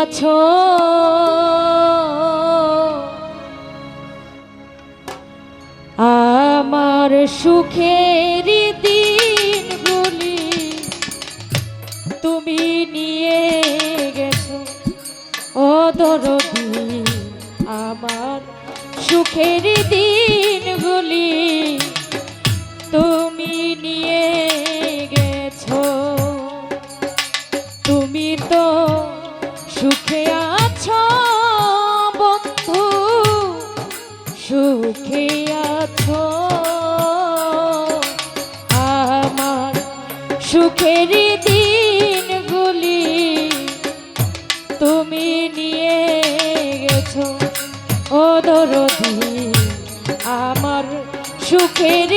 আছো? আমার সুখের দিনগুলি তুমি নিয়ে গেছো। ও আমার সুখের দিনগুলি তুমি নিয়ে সুখে আছো। আমার সুখের দিনগুলি তুমি নিয়ে গেছো। ও দরদি আমার সুখের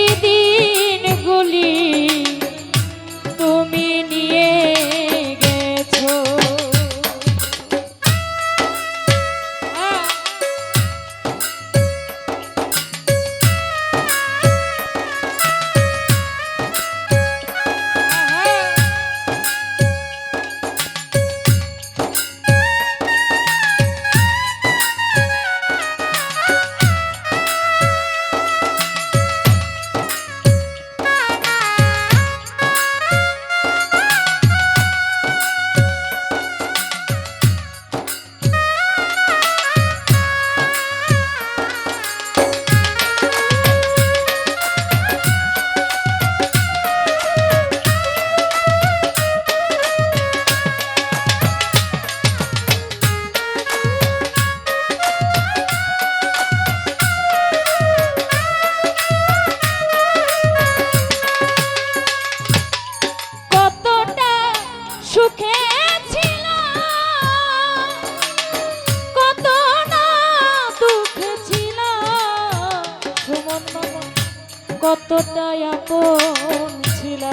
কতটা আপন ছিল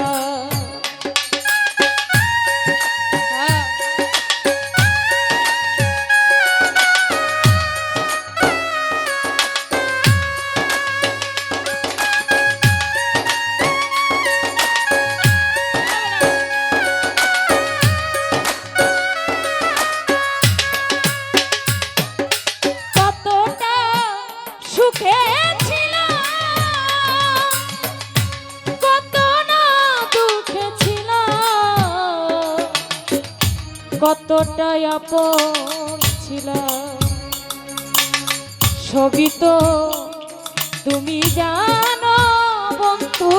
কতটা আপন ছিল সবই তো তুমি জানো বন্ধু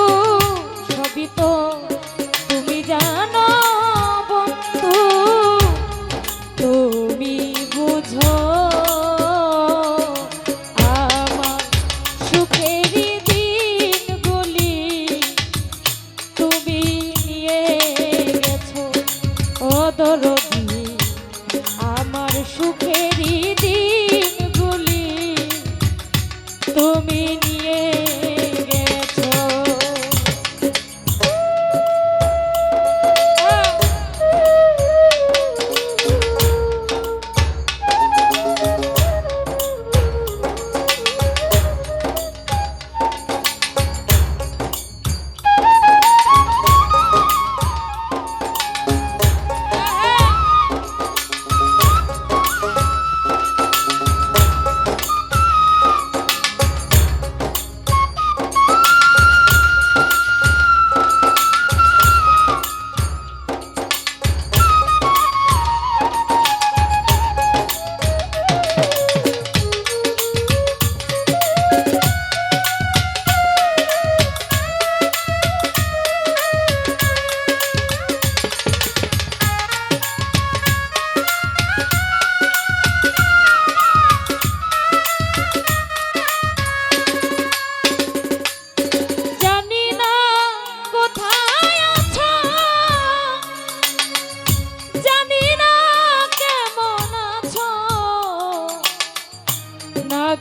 সবই তো তুমি নিয়ে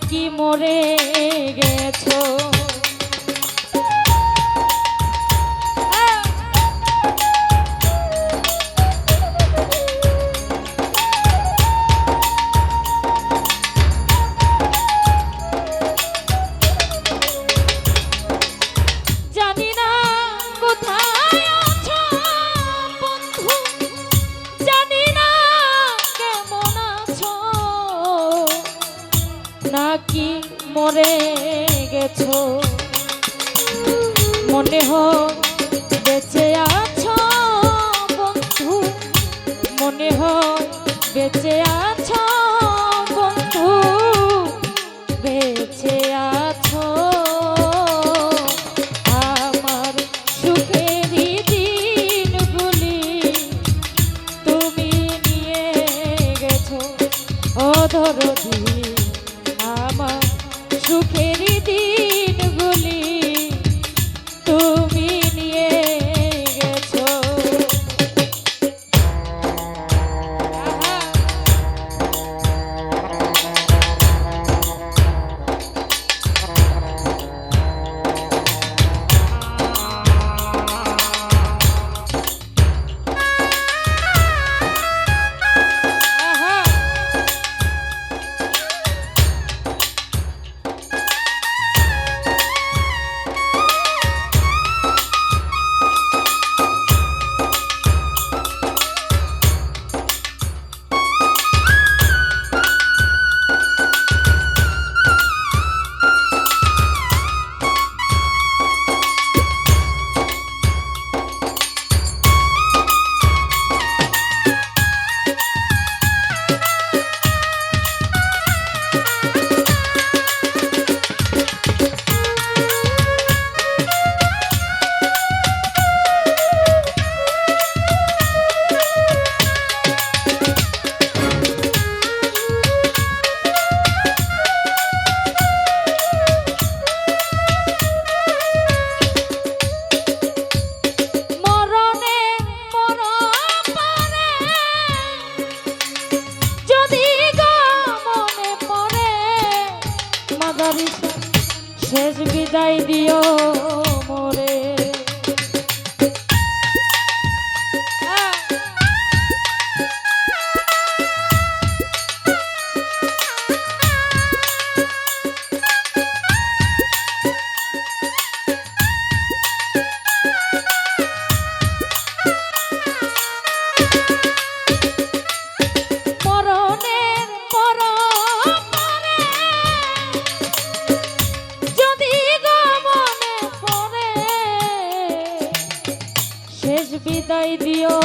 কি মরে গেছো? বেঁচে আছো বন্ধু মনে হয় বেঁচে বিদায় দিও দিও।